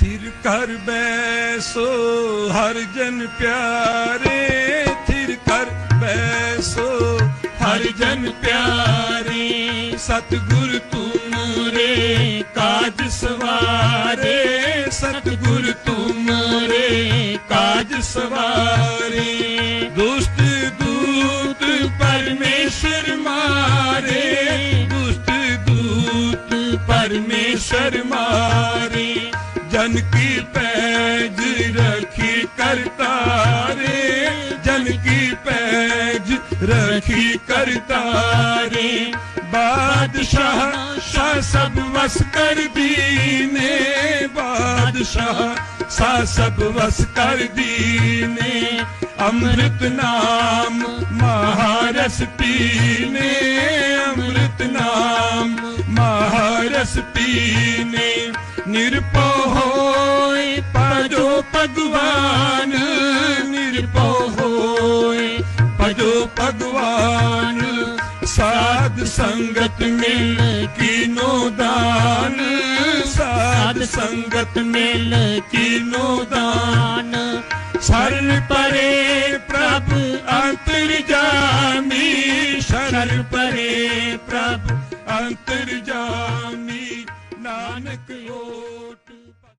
ਥਿਰ ਕਰ ਬੈਸੋ ਹਰ ਜਨ ਪਿਆਰੇ ਥਿਰ ਕਰ ਬੈਸੋ ਹਰ ਜਨ ਪਿਆਰੇ ਸਤਿਗੁਰ ਤੁਮਰੇ ਕਾਜ ਸਵਾਰੇ ਸਤਿਗੁਰ ਤੁਮਰੇ ਕਾਜ ਸਵਾਰੇ ਦੁਸ਼ਟ ਦੂਤ ਪਰਮੇਸ਼ਰ ਮਾਰੇ ਦੁਸ਼ਟ ਦੂਤ ਪਰਮੇਸ਼ਰ ਮਾਰੇ ਜਨ ਕੀ ਪੈਜ ਰਖੀ ਕਰਤਾਰੇ ਜਨ ਕੀ ਪੈਜ ਰਖੀ ਕਰਤਾਰੇ ਬਾਦਸ਼ਾਹ, ਸ਼ਾਹ ਸਭ ਵਸ ਕਰ ਦੀਨੇ, ਬਾਦਸ਼ਾਹ ਸਾ ਸਭ ਵਸ ਕਰ ਦੀਨੇ। ਅੰਮ੍ਰਿਤ ਨਾਮ ਮਹਾਰਸ ਪੀਨੇ, ਅੰਮ੍ਰਿਤ ਨਾਮ ਮਹਾਰਸ ਪੀਨੇ। ਨਿਰਭਉ ਹੋਏ ਭਜੋ ਭਗਵਾਨ। ਨਿਰਭਉ ਹੋਏ ਭਜੋ ਭਗਵਾਨ। ਸਾਧ ਸੰਗਤ ਮਿਲ ਕੀਨੋ ਦਾਨ। ਸਾਧ ਸੰਗਤ ਮਿਲ ਕੀਨੋ ਦਾਨ। ਸਰਲ ਪਰੇ ਪ੍ਰਭ ਅੰਤਰ ਜਾਮੀ ਸਰਲ ਪਰੇ ਪ੍ਰਭ ਅੰਤਰ ਜਾਮੀ